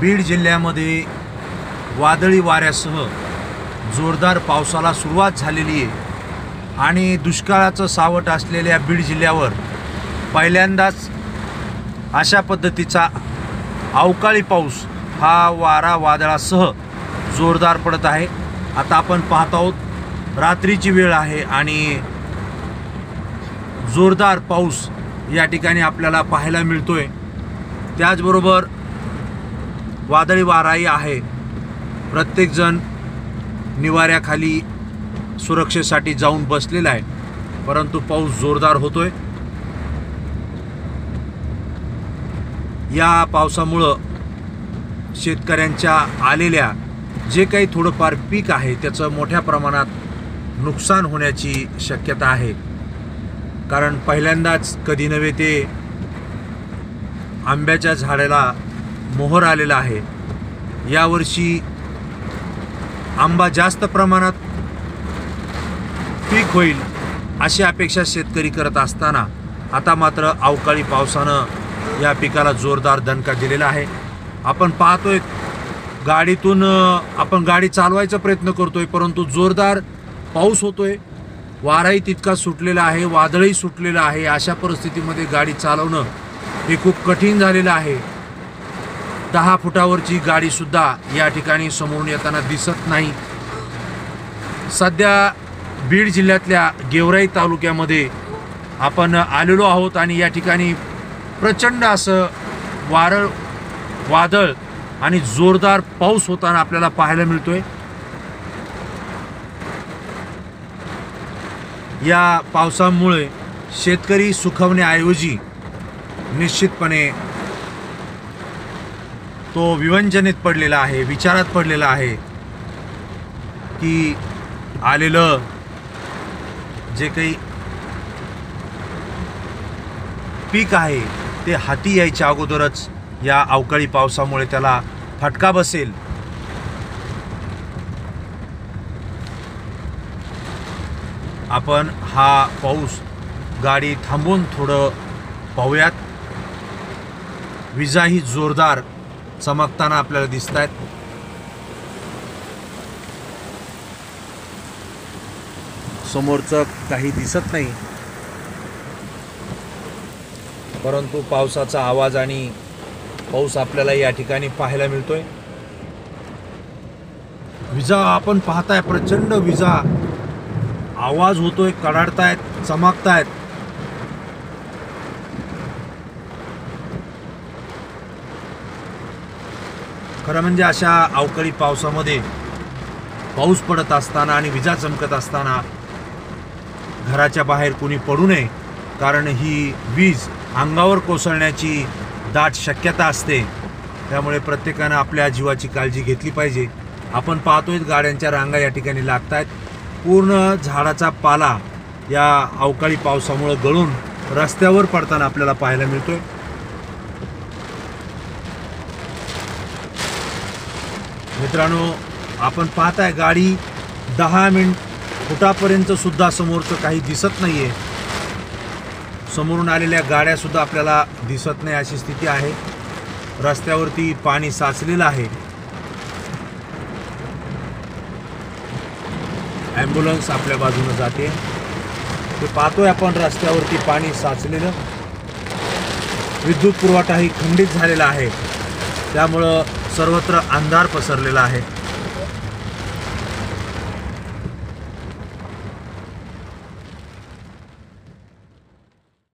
बीड जिल्ह्यामध्ये वादळी वाऱ्यासह जोरदार पावसाला सुरुवात झालेली आहे. आणि दुष्काळाचं सावट असलेल्या बीड जिल्ह्यावर पहिल्यांदाच अशा पद्धतीचा अवकाळी पाऊस हा वारा वादळासह जोरदार पडत आहे. आता आपण पाहत आहोत रात्रीची वेळ आहे आणि जोरदार पाऊस या ठिकाणी आपल्याला पाहायला मिळतो आहे त्याचबरोबर वादळी वाराही आहे. प्रत्येकजण निवाऱ्याखाली सुरक्षेसाठी जाऊन बसलेला आहे. परंतु पाऊस जोरदार होतोय. या पावसामुळं शेतकऱ्यांच्या आलेल्या जे काही थोडंफार पीक आहे त्याचं मोठ्या प्रमाणात नुकसान होण्याची शक्यता आहे. कारण पहिल्यांदाच कधी नव्हे ते आंब्याच्या झाडाला मोहर आलेला आहे. यावर्षी आंबा जास्त प्रमाणात पीक होईल अशी अपेक्षा शेतकरी करत असताना आता मात्र अवकाळी पावसानं या पिकाला जोरदार दणका दिलेला आहे. आपण पाहतोय गाडीतून आपण गाडी चालवायचा प्रयत्न करतोय परंतु जोरदार पाऊस होतोय. वाराही तितका सुटलेला आहे वादळही सुटलेलं आहे. अशा परिस्थितीमध्ये गाडी चालवणं हे खूप कठीण झालेलं आहे. दहा फुटावरची गाडीसुद्धा या ठिकाणी समोरून येताना दिसत नाही. सध्या बीड जिल्ह्यातल्या गेवराई तालुक्यामध्ये आपण आलेलो आहोत आणि या ठिकाणी प्रचंड असं वारळ वादळ आणि जोरदार पाऊस होताना आपल्याला पाहायला मिळतोय. या पावसामुळे शेतकरी सुखवण्याऐवजी निश्चितपणे तो विवंचनेत पडलेला आहे विचारात पडलेला आहे की आलेलं जे काही पीक आहे ते हाती यायच्या अगोदरच या अवकाळी पावसामुळे त्याला फटका बसेल. आपण हा पाऊस गाडी थांबून थोडं पाहूयात. विजाही जोरदार चमकताना आपल्याला दिसत आहेत समोरचं काही दिसत नाही. परंतु पावसाचा आवाज आणि पाऊस आपल्याला या ठिकाणी पाहायला मिळतोय. विजा आपण पाहताय प्रचंड विजा. आवाज होतोय कडाडतायत चमकतायत. खरं म्हणजे अशा अवकाळी पावसामध्ये पाऊस पडत असताना आणि विजा चमकत असताना घराच्या बाहेर कोणी पडू नये कारण ही वीज अंगावर कोसळण्याची दाट शक्यता असते. त्यामुळे प्रत्येकानं आपल्या जीवाची काळजी घेतली पाहिजे. आपण पाहतोय गाड्यांच्या रांगा या ठिकाणी लागत आहेत पूर्ण झाडाचा पाला या अवकाळी पावसामुळं गळून रस्त्यावर पडताना आपल्याला पाहायला मिळतोय. मित्रांनो आपण पाहताय गाडी दहा मिनिट फुटापर्यंत सुद्धा समोरचं काही दिसत नाहीये. समोरून आलेल्या गाड्या सुद्धा आपल्याला दिसत नाही अशी स्थिती आहे. रस्त्यावरती पाणी साचलेलं आहे. ॲम्ब्युलन्स आपल्या बाजूनं जाते. ते पाहतोय आपण रस्त्यावरती पाणी साचलेलं. विद्युत पुरवठाही खंडित झालेला आहे. त्यामुळं सर्वत्र अंधार पसरलेला आहे.